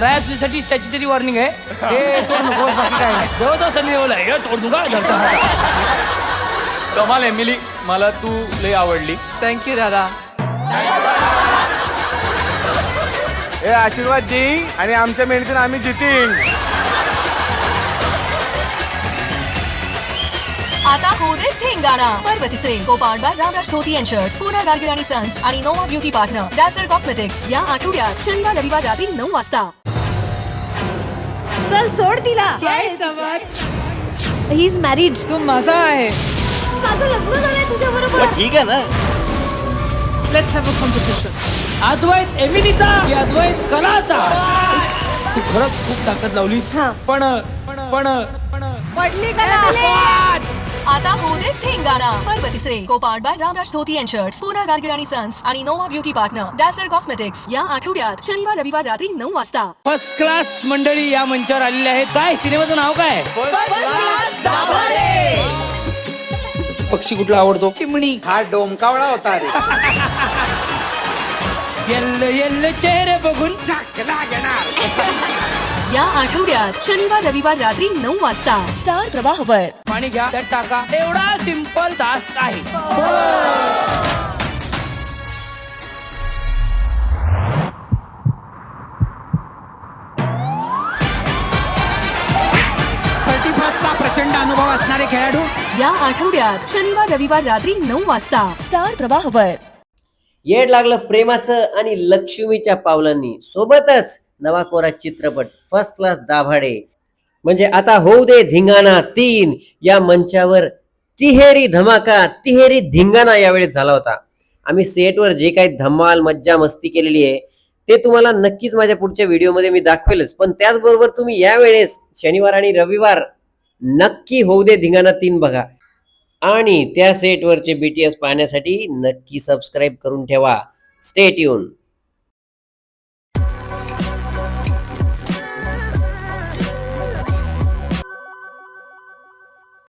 राया तुझ्यासाठी statutory warning आहे. हे तोड नको बाकी काय नाही. जवळजवळ सनी देवल आहे हे तोड हातात. कमाल एमिली मला तू लय आवडली. थँक्यू दादा. हे आशीर्वाद देई आणि आमच्या मेहनतीने आम्ही जितीन. आता हो दे धिंगाणा पर्व तिसरे कोपांडा रामराज धोती अँड शर्ट्स पूरा गाडगीळ आणि सन्स आणि नोवा ब्युटी पार्टनर डॅसर कॉस्मेटिक्स या आठवड्यात शनिवार रविवार रात्री नऊ वाजता. चल सोड तिला. ही इज मॅरिड तू मजा आहे. माझं लग्न झालंय तुझ्या बरोबर. ठीक आहे ना? Let's have a competition Advait एमिलीचा की अद्वैत कलाचा? तू खरंच खूप ताकद लावलीस. हा. पण पण पण पण. पडली का आता हो दे धिंगाणा पर्व तिसरे कोपांडा रामराज धोती अँड शर्ट्स पूरा गाडगीळ आणि सन्स आणि नोवा ब्युटी पार्टनर डॅसर कॉस्मेटिक्स या आठवड्यात शनिवार रविवार रात्री नऊ वाजता. फर्स्ट क्लास मंडळी या मंचावर आलेली आहेत काय? सिनेमाचं नाव काय? पक्षी कुठला आवडतो? चिमणी. हा डोमकावळा होता रे. येल्लो येल्लो चेहरे बघून. या आठवड्यात शनिवार रविवार रात्री नऊ वाजता स्टार प्रवाहवर. पाणी घ्या त्यात टाका. एवढा सिंपल टास्क आहे. थर्टी प्रचंड अनुभव असणारे खेळाडू. या आठवड्यात शनिवार रविवार रात्री नऊ वाजता स्टार प्रवाहवर. येड लागलं प्रेमाचं आणि लक्ष्मीच्या पावलांनी. सोबतच नवा कोरा चित्रपट फर्स्ट क्लास दाभाडे. म्हणजे आता होऊ दे धिंगाणा तीन. या मंचावर तिहेरी धमाका तिहेरी धिंगाणा यावेळी झाला होता. आम्ही सेटवर जे काही धमाल मज्जा मस्ती केलेली आहे ते तुम्हाला नक्कीच माझ्या पुढच्या व्हिडिओमध्ये मी दाखवेलच. पण त्याचबरोबर तुम्ही यावेळेस शनिवार आणि रविवार नक्की होऊ दे धिंगाणा तीन बघा. आणि त्या सेटवरचे बीटीएस पाहण्यासाठी नक्की सबस्क्राईब करून ठेवा. स्टेट येऊन